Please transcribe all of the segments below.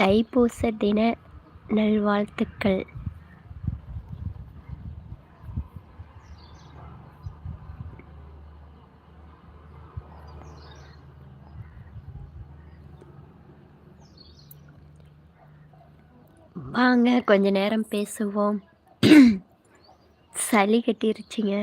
தைப்பூச தின நல்வாழ்த்துக்கள். வாங்க கொஞ்ச நேரம் பேசுவோம். சளி கட்டிருச்சிங்க.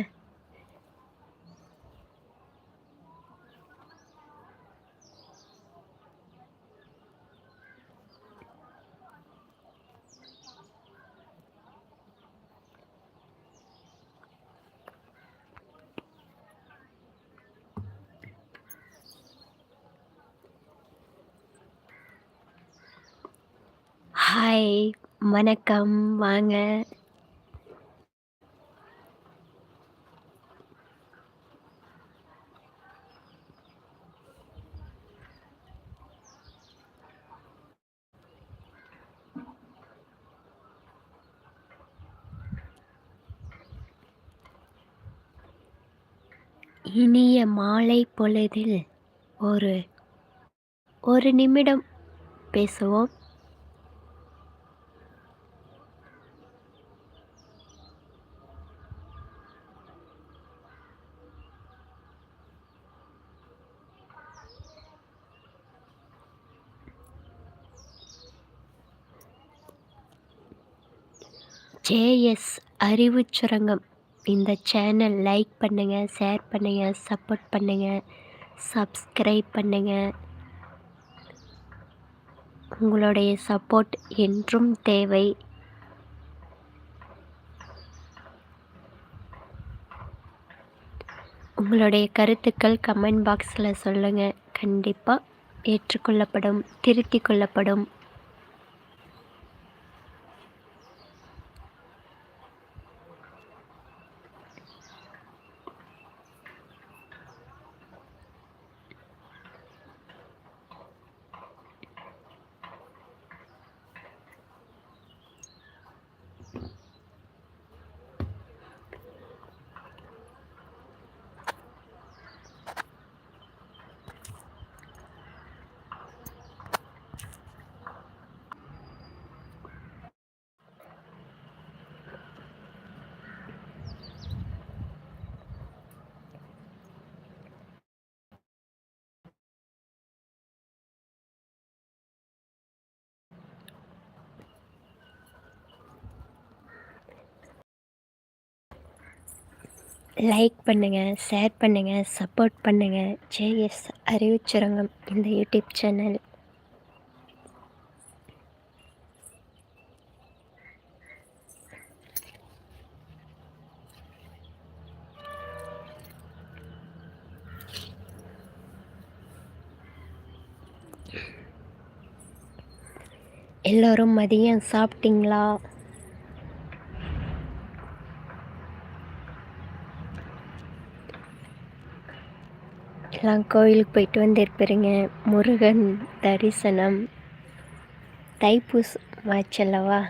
ஹாய் வணக்கம் வாங்க. இனிய மாலை பொழுதில் ஒரு ஒரு நிமிடம் பேசுவோம். ஜேஎஸ் அறிவுச் சுரங்கம் இந்த சேனல் லைக் பண்ணுங்கள் ஷேர் பண்ணுங்கள் சப்போர்ட் பண்ணுங்கள் சப்ஸ்கிரைப் பண்ணுங்கள் உங்களுடைய சப்போர்ட் என்றும் தேவை. உங்களுடைய கருத்துக்கள் கமெண்ட் பாக்ஸில் சொல்லுங்கள் கண்டிப்பாக ஏற்றுக்கொள்ளப்படும் திருத்திக் கொள்ளப்படும். லைக் பண்ணுங்கள் ஷேர் பண்ணுங்கள் சப்போர்ட் பண்ணுங்கள் ஜேஎஸ் அறிவுச்சுரங்கம் இந்த யூடியூப் சேனல் எல்லோரும் மதியம் சாப்பிட்டீங்களா? எல்லாம் கோயிலுக்கு போயிட்டு வந்திருப்பீங்க முருகன் தரிசனம். தைப்பூசம். வாச்சல்லவா.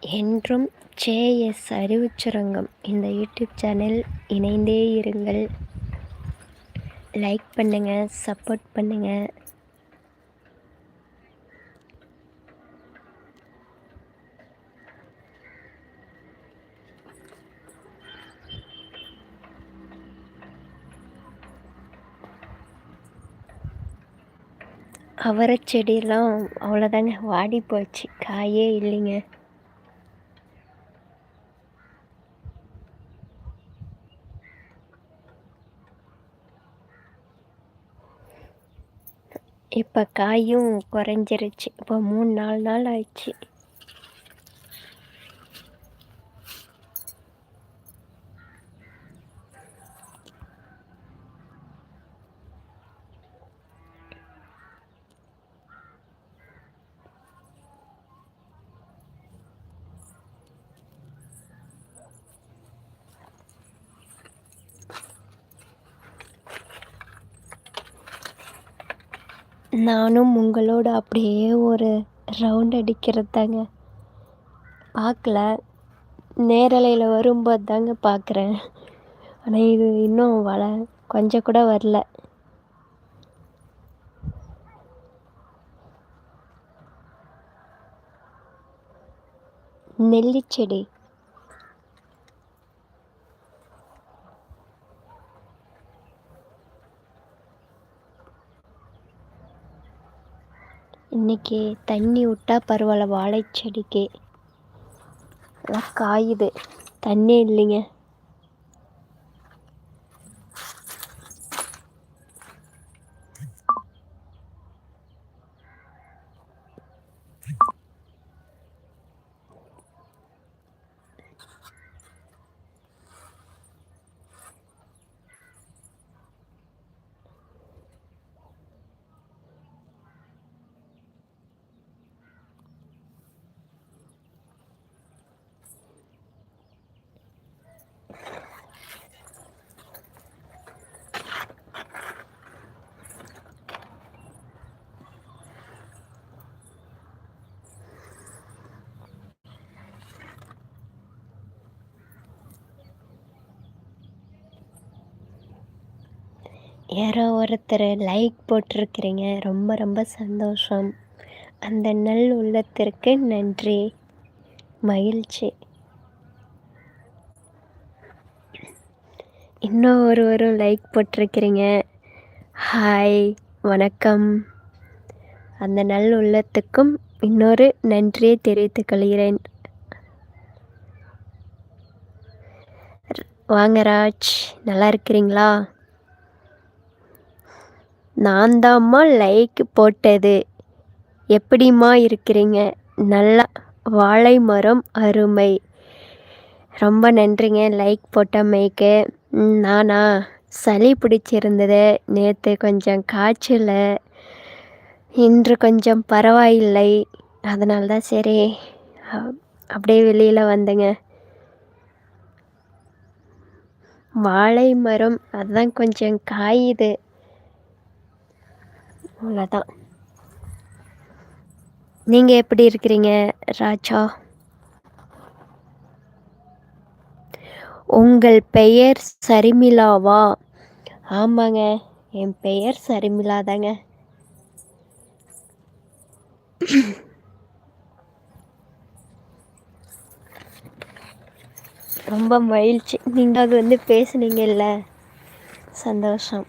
என்றும் ஜேஎஸ் அறிவுச்சுரங்கம் இந்த யூடியூப் சேனல் இணைந்தே இருங்கள். லைக் பண்ணுங்கள் சப்போர்ட் பண்ணுங்கள் அவரை செடியெல்லாம் அவ்வளோதாங்க வாடி போச்சு. காயே இல்லைங்க. இப்போ காயும் குறைஞ்சிருச்சு. இப்போ மூணு நாலு நாள் ஆயிடுச்சு. நானும் உங்களோட அப்படியே ஒரு ரவுண்ட் அடிக்கிறது தாங்க பார்க்கல. நேரலையில் வரும்போது தாங்க பார்க்குறேன். ஆனால் இது இன்னும் வள கொஞ்சம் கூட வரல. நெல்லிச்செடி. இன்றைக்கி தண்ணி விட்டால் பரவாயில்ல வாழை செடிக்கு நல்லா காயுது. தண்ணி இல்லைங்க. யாரோ ஒருத்தர் லைக் போட்டிருக்கிறீங்க. ரொம்ப ரொம்ப சந்தோஷம். அந்த நல் உள்ளத்திற்கு நன்றி. மகிழ்ச்சி. இன்னும் ஒருவரும் லைக் போட்டிருக்கிறீங்க. ஹாய் வணக்கம். அந்த நல் உள்ளத்துக்கும் இன்னொரு நன்றியை தெரிவித்துக் கொள்கிறேன். வாங்க ராஜ் நல்லா இருக்கிறீங்களா? நான் தாம்மா லைக் போட்டது. எப்படிம்மா இருக்கிறீங்க? நல்லா வாழை மரம் அருமை. ரொம்ப நன்றிங்க லைக் போட்டமைக்கு நானா? சளி பிடிச்சிருந்தது. நேற்று கொஞ்சம் காய்ச்சல். இன்று கொஞ்சம் பரவாயில்லை. அதனால தான் சரி அப்படியே வெளியில் வந்தேங்க. வாழை மரம் அதுதான் கொஞ்சம் காயுது. அவ்வளோதான் நீங்கள் எப்படி இருக்கிறீங்க ராஜா? உங்கள் பெயர் சரிமிலாவா? ஆமாங்க என் பெயர் சரிமிலா தாங்க ரொம்ப மகிழ்ச்சி. நீங்கள் அது வந்து பேசுனீங்கல்ல. சந்தோஷம்.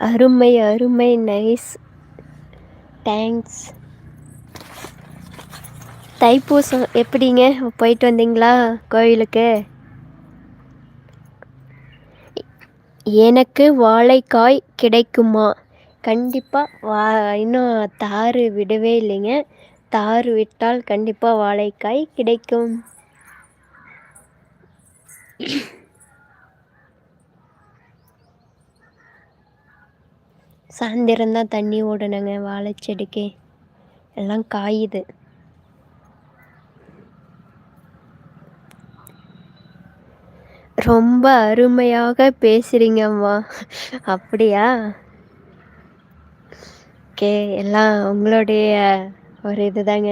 அருமை அருமை நைஸ் தேங்க்ஸ் தைப்பூசம் எப்படிங்க? போயிட்டு வந்தீங்களா கோயிலுக்கு? எனக்கு வாழைக்காய் கிடைக்குமா? கண்டிப்பாக வா இன்னும் தாறு விடவே இல்லைங்க. தாறு விட்டால் கண்டிப்பாக வாழைக்காய் கிடைக்கும். சாயந்தரம்தான் தண்ணி ஓடணுங்க வாழைச்செடிக்கு. எல்லாம் காயுது. ரொம்ப அருமையாக பேசுறீங்கம்மா அப்படியா? ஓகே எல்லாம் உங்களுடைய ஒரு இதுதாங்க.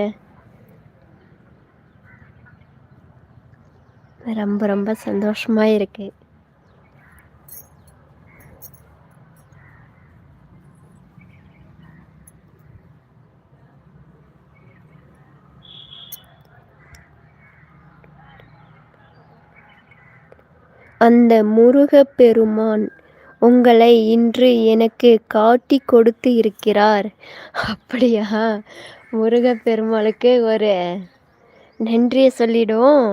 ரொம்ப ரொம்ப சந்தோஷமாக இருக்குது அந்த முருகப்பெருமான் உங்களை இன்று எனக்கு காட்டி கொடுத்து இருக்கிறார். அப்படியா? முருகப்பெருமாளுக்கு ஒரு நன்றியை சொல்லிடுவோம்.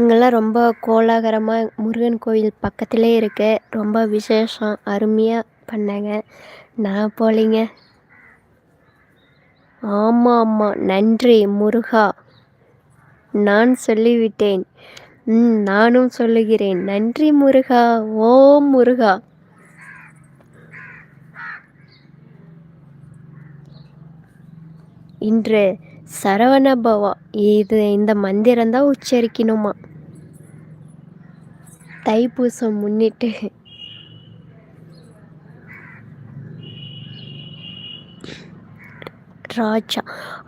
இங்கெல்லாம் ரொம்ப கோலாகலமாக முருகன் கோயில் பக்கத்திலே இருக்கு. ரொம்ப விசேஷம் அருமையாக பண்ணாங்க. நான் போலிங்க. ஆமாம் ஆமாம் நன்றி முருகா. நான் சொல்லிவிட்டேன். ம் நானும் சொல்லுகிறேன். நன்றி முருகா. ஓம் முருகா. இன்று சரவணபவா இது இந்த மந்திரம் தான் உச்சரிக்கணுமா? தைப்பூசம் முன்னிட்டு. ராஜா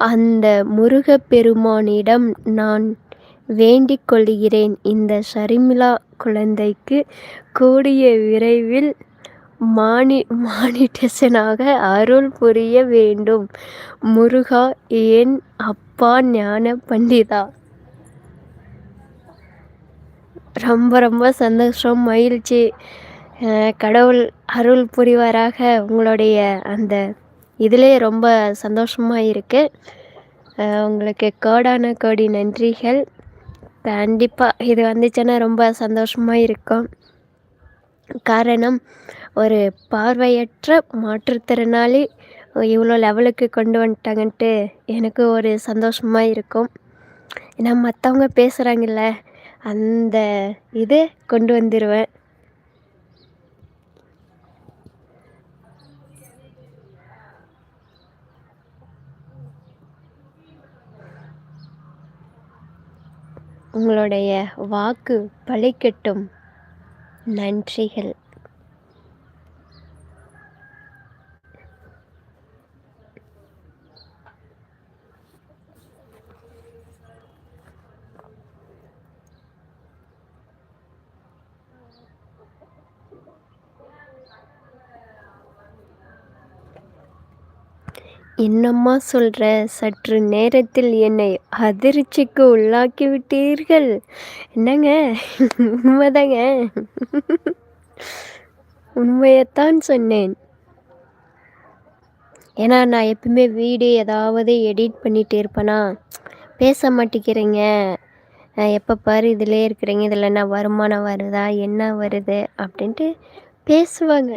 அந்த முருகப்பெருமானிடம் நான் வேண்டிக் கொள்கிறேன். இந்த ஷர்மிளா குழந்தைக்கு கூடிய விரைவில் மானி மானிட்டேஷனாக அருள் புரிய வேண்டும். முருகா என் அப்பா ஞான பண்டிதா? ரொம்ப ரொம்ப சந்தோஷம் மகிழ்ச்சி. கடவுள் அருள் புரிவாராக உங்களுடைய அந்த இதிலே ரொம்ப சந்தோஷமாக இருக்குது உங்களுக்கு கோடான கோடி நன்றிகள். கண்டிப்பாக இது வந்துச்சுன்னா ரொம்ப சந்தோஷமாக இருக்கும். காரணம் ஒரு பார்வையற்ற மாற்றுத்திறனாளி இவ்வளோ லெவலுக்கு கொண்டு வந்துட்டாங்கன்ட்டு எனக்கு ஒரு சந்தோஷமாக இருக்கும். ஏன்னா மற்றவங்க பேசுகிறாங்கல்ல அந்த இதை கொண்டு வந்துடுவேன் உங்களுடைய வாக்கு பழிக்கட்டும். நன்றிகள். என்னம்மா சொல்கிற சற்று நேரத்தில் என்னை அதிர்ச்சிக்கு உள்ளாக்கி விட்டீர்கள். என்னங்க? உண்மைதாங்க. உண்மையைத்தான் சொன்னேன். ஏன்னா நான் எப்பவுமே வீடு ஏதாவது எடிட் பண்ணிகிட்டு இருப்பேனா? பேச மாட்டேங்கிறீங்க. எப்போ பாரு இதிலே இருக்கிறீங்க. இதில் என்ன வருமானம் வருதா? என்ன வருது? அப்படின்ட்டு பேசுவாங்க.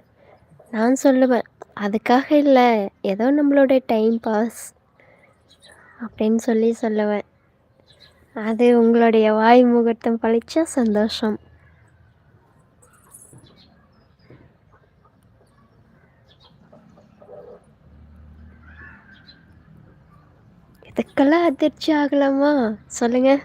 நான் சொல்லுவேன். அதுக்காக இல்லை ஏதோ நம்மளோட டைம் பாஸ் அப்படின்னு சொல்லி சொல்லுவேன். அது உங்களுடைய வாய் முகூர்த்தம் பழிச்சா சந்தோஷம். இதுக்கெல்லாம் அதிர்ச்சி ஆகலாமா? சொல்லுங்கள்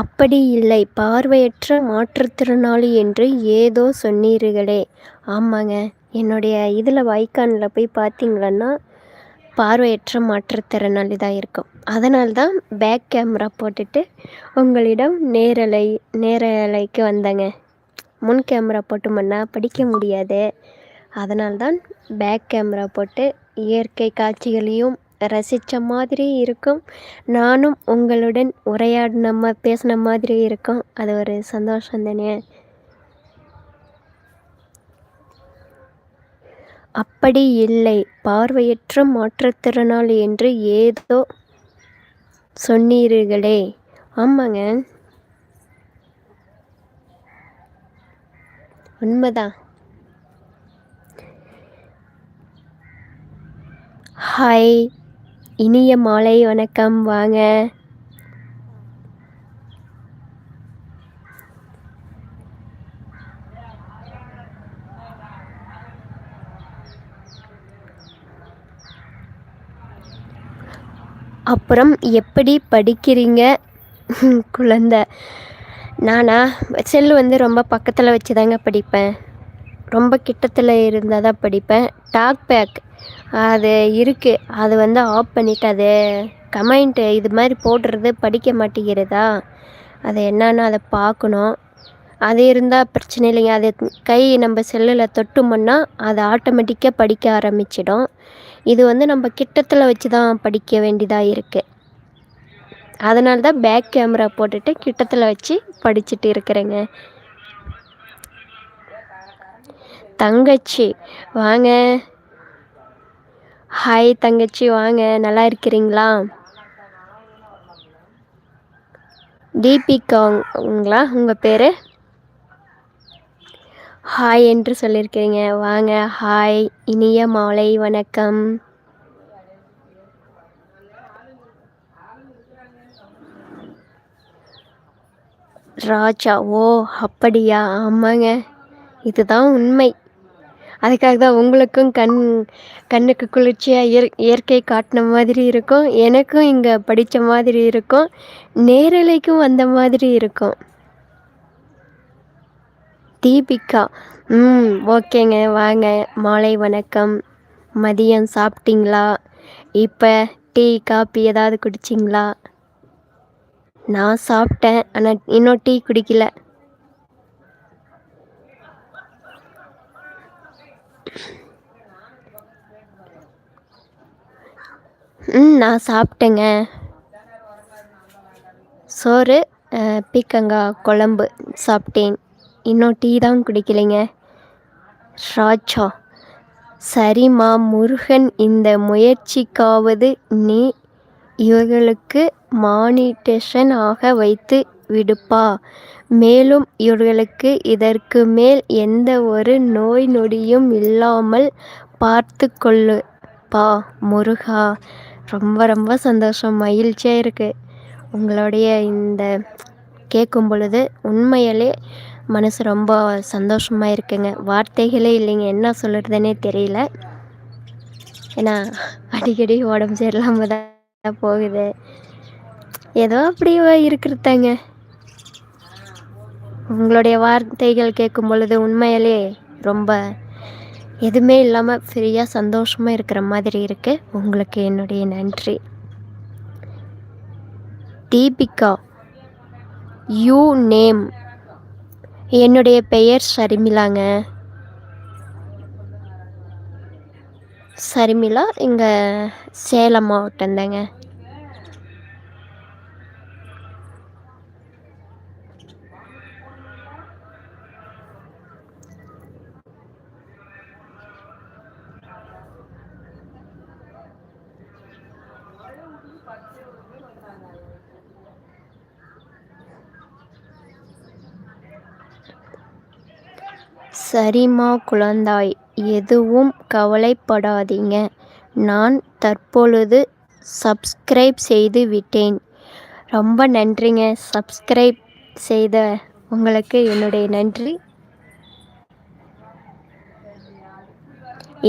அப்படி இல்லை. பார்வையற்ற மாற்றுத்திறனாளி என்று ஏதோ சொன்னீர்களே. ஆமாங்க. என்னுடைய இதில் வைக்கானில் போய் பார்த்தீங்களன்னா பார்வையற்ற மாற்றுத்திறனாளி தான் இருக்கும். அதனால தான் பேக் கேமரா போட்டுட்டு உங்களிடம் நேரலை நேரலைக்கு வந்தேங்க. முன் கேமரா போட்டோம்னா படிக்க முடியாது. அதனால்தான் பேக் கேமரா போட்டு இயற்கை காட்சிகளையும் ரசித்த மாதிரி இருக்கும். நானும் உங்களுடன் உரையாடின பேசின மாதிரி இருக்கும். அது ஒரு சந்தோஷம் தானே? அப்படி இல்லை. பார்வையற்ற மாற்றுத்திறனாளி என்று ஏதோ சொன்னீர்களே. ஆமாங்க. உண்மைதான். ஹாய் இனிய மாலை வணக்கம் வாங்க. அப்புறம் எப்படி படிக்கிறீங்க? குழந்த. நானா செல்லு வந்து ரொம்ப பக்கத்தில் வச்சு தாங்க படிப்பேன். ரொம்ப கிட்டத்தில் இருந்தால் தான் படிப்பேன். டாக் பேக் அது இருக்குது அது வந்து ஆஃப் பண்ணிவிட்டு அது கமெண்ட்டு இது மாதிரி போடுறது படிக்க மாட்டேங்கிறதா? அது என்னன்னு அதை பார்க்கணும். அது இருந்தால் பிரச்சனை இல்லைங்க. அது கை நம்ம செல்லில் தொட்டோம்னா அது ஆட்டோமேட்டிக்காக படிக்க ஆரம்பிச்சிடும். இது வந்து நம்ம கிட்டத்தில் வச்சு தான் படிக்க வேண்டியதாக இருக்குது அதனால தான் பேக் கேமரா போட்டுட்டு கிட்டத்தில் வச்சு படிச்சுட்டு இருக்கிறேங்க. தங்கச்சி. வாங்க. ஹாய் தங்கச்சி வாங்க. நல்லா இருக்கிறீங்களா? தீபிகாங்களா உங்கள்? பேர்? ஹாய் என்று சொல்லியிருக்கிறீங்க. வாங்க. ஹாய் இனிய மாலை வணக்கம். ராஜா. ஓ அப்படியா? ஆமாங்க. இதுதான் உண்மை. அதுக்காக தான் உங்களுக்கும் கண் கண்ணுக்கு குளிர்ச்சியாக இயற் இயற்கை காட்டின மாதிரி இருக்கும். எனக்கும் இங்கே படித்த மாதிரி இருக்கும். நேரலைக்கும் வந்த மாதிரி இருக்கும். தீபிகா ம் ஓகேங்க வாங்க. மாலை வணக்கம். மதியம் சாப்பிட்டீங்களா? இப்போ டீ காப்பி ஏதாவது குடிச்சிங்களா? நான் சாப்பிட்டேன் ஆனால் இன்னும் டீ குடிக்கல. ம் நான் சாப்பிட்டேங்க. சோறு பீக்கங்காய் குழம்பு சாப்பிட்டேன். இன்னும் டீ தான் குடிக்கலைங்க. ராஜா சரிம்மா முருகன் இந்த முயற்சிக்காவது நீ இவர்களுக்கு மானிட்டேஷன் ஆக வைத்து விடுப்பா. மேலும் இவர்களுக்கு இதற்கு மேல் எந்த ஒரு நோய் நொடியும் இல்லாமல் பார்த்து கொள்ளுப்பா முருகா ரொம்ப ரொம்ப சந்தோஷம் மகிழ்ச்சியாக இருக்குது உங்களுடைய இந்த கேட்கும் பொழுது உண்மையிலே மனசு ரொம்ப சந்தோஷமாக இருக்குங்க. வார்த்தைகளே இல்லைங்க. என்ன சொல்கிறதுனே தெரியல. ஏன்னா அடிக்கடி உடம்பு சரியில்லாமல் தான் போகுது. ஏதோ அப்படியே இருக்கிறதாங்க. உங்களுடைய வார்த்தைகள் கேட்கும் பொழுது உண்மையிலே ரொம்ப எதுவுமே இல்லாமல் ஃப்ரீயாக சந்தோஷமாக இருக்கிற மாதிரி இருக்குது உங்களுக்கு என்னுடைய நன்றி. தீபிகா யூ நேம் என்னுடைய பெயர் ஷர்மிளாங்க. சரிமிலா இங்கே சேலம் மாவட்டம் தாங்க சரிம்மா குழந்தாய் எதுவும் கவலைப்படாதீங்க. நான் தற்பொழுது சப்ஸ்கிரைப் செய்து விட்டேன். ரொம்ப நன்றிங்க. சப்ஸ்கிரைப் செய்த உங்களுக்கு என்னுடைய நன்றி.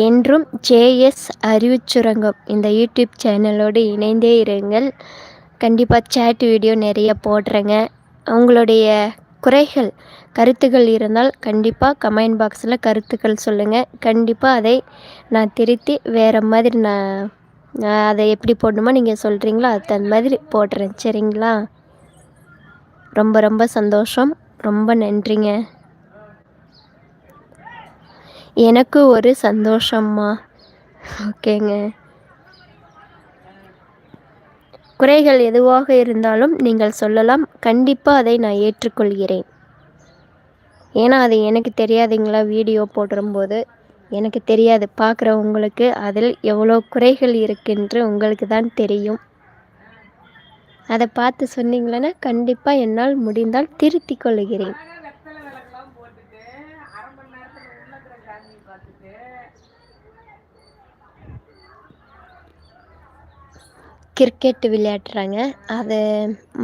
என்றும் ஜேஎஸ் அறிவுச்சுரங்கம் இந்த யூடியூப் சேனலோடு இணைந்தே இருங்கள். கண்டிப்பாக சேட் வீடியோ நிறைய போடுறேங்க. உங்களுடைய குறைகள் கருத்துக்கள் இருந்தால் கண்டிப்பாக கமெண்ட் பாக்ஸில் கருத்துக்கள் சொல்லுங்கள் கண்டிப்பாக அதை நான் திருத்தி வேறு மாதிரி நான் அதை எப்படி போடணுமோ நீங்கள் சொல்கிறீங்களோ அது தகுந்த மாதிரி போடுறேன். சரிங்களா? ரொம்ப ரொம்ப சந்தோஷம். ரொம்ப நன்றிங்க. எனக்கு ஒரு சந்தோஷம்மா. ஓகேங்க. குறைகள் எதுவாக இருந்தாலும் நீங்கள் சொல்லலாம். கண்டிப்பாக அதை நான் ஏற்றுக்கொள்கிறேன். ஏன்னா அது எனக்கு தெரியாதுங்களா? வீடியோ போடும்போது. எனக்கு தெரியாது. பார்க்குற உங்களுக்கு அதில் எவ்வளோ குறைகள் இருக்குன்று உங்களுக்கு தான் தெரியும். அதை பார்த்து சொன்னீங்களன்னா கண்டிப்பாக என்னால் முடிந்தால் திருத்தி கொள்கிறேன் வெத்தலை விளக்கெல்லாம் போட்டுட்டு அரை மணி நேரத்துல உள்ள இருக்கிற சாமியை பார்த்துட்டு கிரிக்கெட் விளையாடுறாங்க அது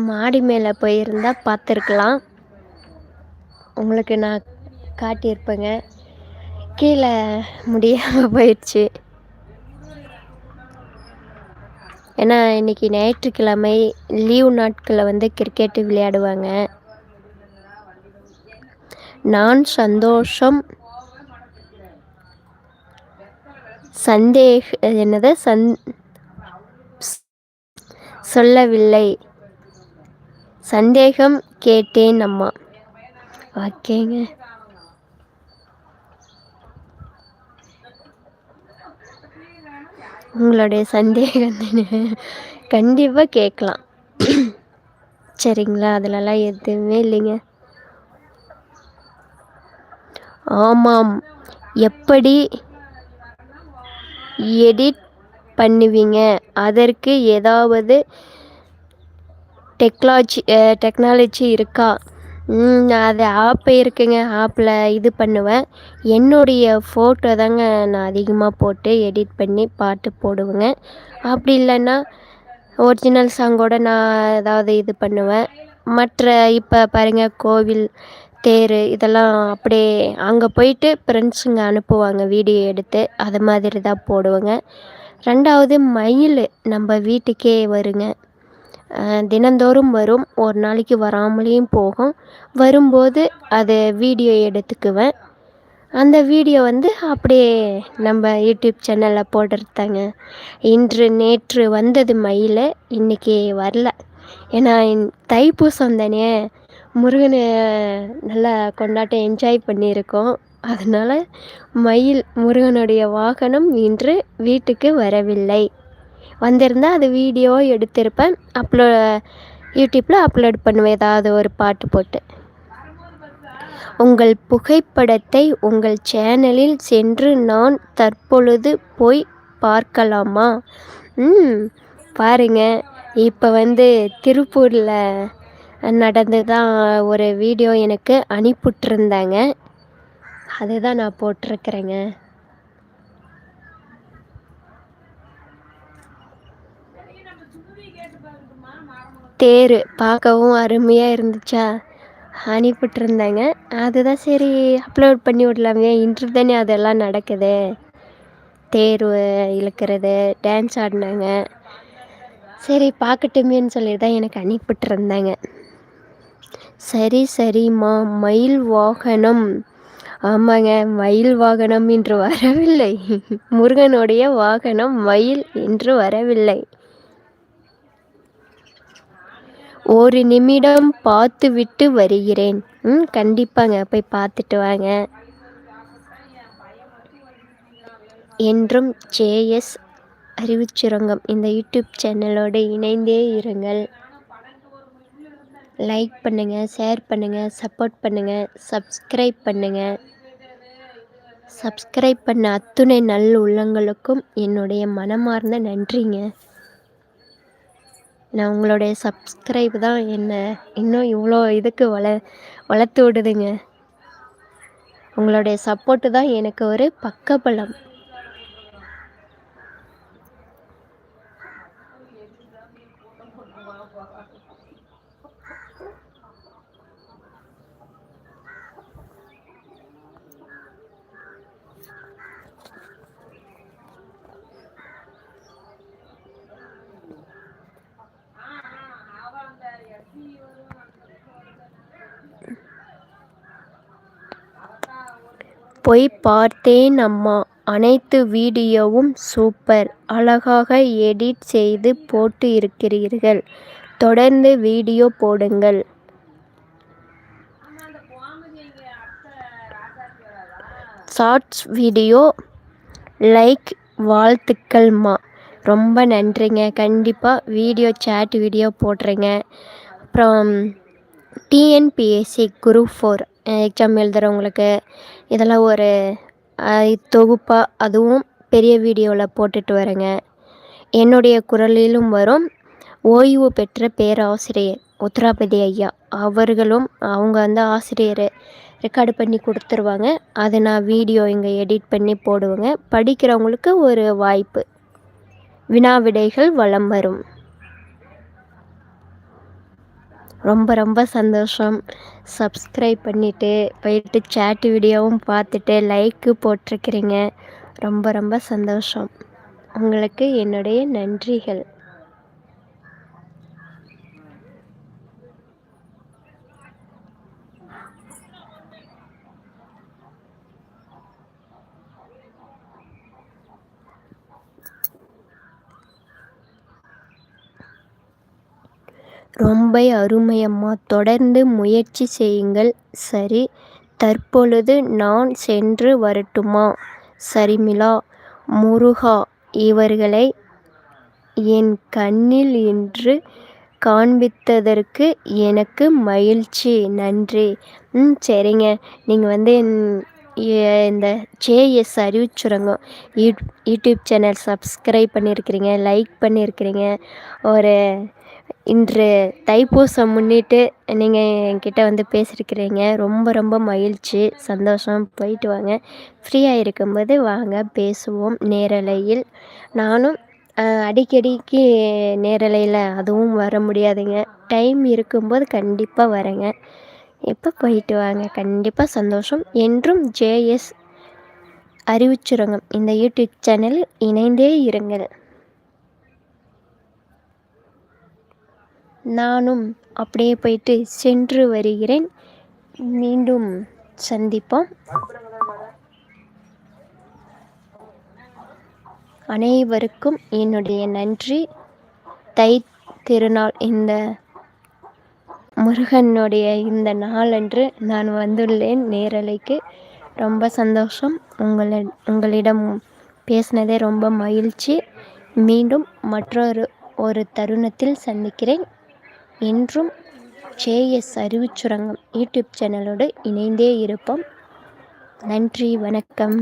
மாடி மேலே போயிருந்தா பார்த்துருக்கலாம். உங்களுக்கு நான் காட்டியிருப்பேங்க. கீழே முடியாமல் போயிடுச்சு. ஏன்னா இன்றைக்கி ஞாயிற்றுக்கிழமை லீவ் நாட்களில் வந்து கிரிக்கெட்டு விளையாடுவாங்க. நான் சந்தோஷம். சந்தேக என்னது? சந் சொல்லவில்லை. சந்தேகம் கேட்டேன் அம்மா. ஓகேங்க உங்களுடைய சந்தேகம் கண்டிப்பாக கேட்கலாம். சரிங்களா? அதிலலாம் எதுவுமே இல்லைங்க. ஆமாம். எப்படி எடிட் பண்ணுவீங்க. அதற்கு ஏதாவது டெக்னாலஜி டெக்னாலஜி இருக்கா? அது ஆப் இருக்குங்க. ஆப்பில் இது பண்ணுவேன். என்னுடைய ஃபோட்டோ தாங்க நான் அதிகமாக போட்டு எடிட் பண்ணி பாட்டு போடுவேங்க. அப்படி இல்லைன்னா ஒரிஜினல் சாங்கோட நான் ஏதாவது இது பண்ணுவேன். மற்ற இப்போ பாருங்கள் கோவில் தேர் இதெல்லாம் அப்படியே அங்கே போயிட்டு ஃப்ரெண்ட்ஸுங்க அனுப்புவாங்க. வீடியோ எடுத்து அது மாதிரி தான் போடுவேங்க. ரெண்டாவது மயில் நம்ம வீட்டுக்கே வருங்க. தினந்தோறும் வரும். ஒரு நாளைக்கு வராமலேயும் போகும். வரும்போது அதை வீடியோ எடுத்துக்குவேன். அந்த வீடியோ வந்து அப்படியே நம்ம யூடியூப் சேனலில் போடுறதாங்க இன்று நேற்று வந்தது மயில் இன்றைக்கி வரல. ஏன்னா தைப்பூசம் தானே. முருகனை நல்லா கொண்டாட்டம் என்ஜாய் பண்ணியிருக்கோம். அதனால் மயில் முருகனுடைய வாகனம் இன்று வீட்டுக்கு வரவில்லை. வந்திருந்தால் அது வீடியோ எடுத்திருப்பேன். அப்லோ யூடியூப்பில் அப்லோட் பண்ணுவேன். ஏதாவது ஒரு பாட்டு போட்டு. உங்கள் புகைப்படத்தை உங்கள் சேனலில் சென்று நான் தற்பொழுது போய் பார்க்கலாமா? ம் பாருங்க. இப்போ வந்து திருப்பூரில் நடந்து தான் ஒரு வீடியோ எனக்கு அனுப்பிட்டுருந்தாங்க அதை தான் நான் போட்டிருக்கிறேங்க. தேர் பார்க்கவும் அருமையாக இருந்துச்சா? அனுப்பிட்டுருந்தாங்க. அதுதான் சரி அப்லோட் பண்ணி விடலாமே. இன்று தானே அதெல்லாம் நடக்குது. தேர் இழுக்கிறது டான்ஸ் ஆடினாங்க. சரி பார்க்கட்டுமேன்னு சொல்லி தான் எனக்கு அனுப்பிட்டுருந்தாங்க. சரி சரிம்மா. மயில் வாகனம். ஆமாங்க மயில் வாகனம் இன்று வரவில்லை. முருகனுடைய வாகனம் மயில் இன்று வரவில்லை. ஒரு நிமிடம் பார்த்து விட்டு வருகிறேன். ம் கண்டிப்பாங்க போய் பார்த்துட்டு வாங்க. என்றும் ஜேஎஸ் அறிவுச்சுரங்கம் இந்த யூடியூப் சேனலோடு இணைந்தே இருங்கள். லைக் பண்ணுங்கள் ஷேர் பண்ணுங்கள் சப்போர்ட் பண்ணுங்கள் சப்ஸ்கிரைப் பண்ணுங்கள் சப்ஸ்கிரைப் பண்ண அத்துணை நல் உள்ளங்களுக்கும் என்னுடைய மனமார்ந்த நன்றிங்க. நான் உங்களுடைய சப்ஸ்கிரைப் தான் என்னை இன்னும் இவ்வளோ இதுக்கு வள வளர்த்து விடுதுங்க. உங்களுடைய சப்போர்ட்டு தான் எனக்கு ஒரு பக்கபலம். போய் பார்த்தேன் அம்மா அனைத்து வீடியோவும் சூப்பர். அழகாக எடிட் செய்து போட்டு இருக்கிறீர்கள். தொடர்ந்து வீடியோ போடுங்கள். ஷார்ட்ஸ் வீடியோ லைக் வாழ்த்துக்கள்மா. ரொம்ப நன்றிங்க. கண்டிப்பாக வீடியோ சேட் வீடியோ போடுறேங்க. அப்புறம் டிஎன்பிஎஸ்சி குரூப் ஃபோர் எக்ஸாம் எழுதுகிறவங்களுக்கு இதெல்லாம் ஒரு தொகுப்பாக அதுவும் பெரிய வீடியோவில் போட்டுட்டு வரேங்க. என்னுடைய குரலிலும் வரும் ஓய்வு பெற்ற பேராசிரியர் உத்ராபதி ஐயா. அவர்களும் அவங்க வந்து ஆசிரியர் ரெக்கார்டு பண்ணி கொடுத்துருவாங்க. அதை நான் வீடியோ இங்கே எடிட் பண்ணி போடுவேங்க. படிக்கிறவங்களுக்கு ஒரு வாய்ப்பு. வினா விடைகள் வலம் வரும். ரொம்ப ரொம்ப சந்தோஷம். சப்ஸ்கிரைப் பண்ணிவிட்டு போயிட்டு சேட் வீடியோவும் பார்த்துட்டு லைக்கு போட்டிருக்கிறீங்க. ரொம்ப ரொம்ப சந்தோஷம். உங்களுக்கு என்னுடைய நன்றிகள். ரொம்ப அருமையம்மா. தொடர்ந்து முயற்சி செய்யுங்கள். சரி தற்பொழுது நான் சென்று வரட்டுமா? சரிமிளா முருகா இவர்களை என் கண்ணில் இன்று காண்பித்ததற்கு எனக்கு மகிழ்ச்சி. நன்றி. ம் சரிங்க. நீங்கள் வந்து இந்த ஜேஎஸ் அறிவிச்சுரங்கம் யூ யூடியூப் சேனல் சப்ஸ்கிரைப் பண்ணியிருக்கிறீங்க லைக் பண்ணியிருக்கிறீங்க. ஒரு இன்று தைப்பூசம் முன்னிட்டு நீங்கள் என்கிட்ட வந்து பேசியிருக்கிறீங்க ரொம்ப ரொம்ப மகிழ்ச்சி. சந்தோஷம். போயிட்டு வாங்க. ஃப்ரீயாக இருக்கும்போது வாங்க. பேசுவோம். நேரலையில் நானும் அடிக்கடிக்கு நேரலையில் அதுவும் வர முடியாதுங்க. டைம் இருக்கும்போது கண்டிப்பாக வரேங்க. இப்போ போயிட்டு வாங்க? கண்டிப்பாக சந்தோஷம். என்றும் ஜேஎஸ் அறிவுச்சுரங்கம் இந்த யூடியூப் சேனலில் இணைந்தே இருங்கள். நானும் அப்படியே போயிட்டு சென்று வருகிறேன். மீண்டும் சந்திப்போம். அனைவருக்கும் என்னுடைய நன்றி. தை திருநாள் இந்த முருகனுடைய இந்த நாளன்று நான் வந்துள்ளேன் நேரலைக்கு. ரொம்ப சந்தோஷம். உங்களை உங்களிடம் பேசினதே ரொம்ப மகிழ்ச்சி. மீண்டும் மற்றொரு ஒரு தருணத்தில் சந்திக்கிறேன். என்றும் ஜேஎஸ் அறிவுச்சுரங்கம் யூடியூப் சேனலோடு இணைந்தே இருப்போம். நன்றி வணக்கம்.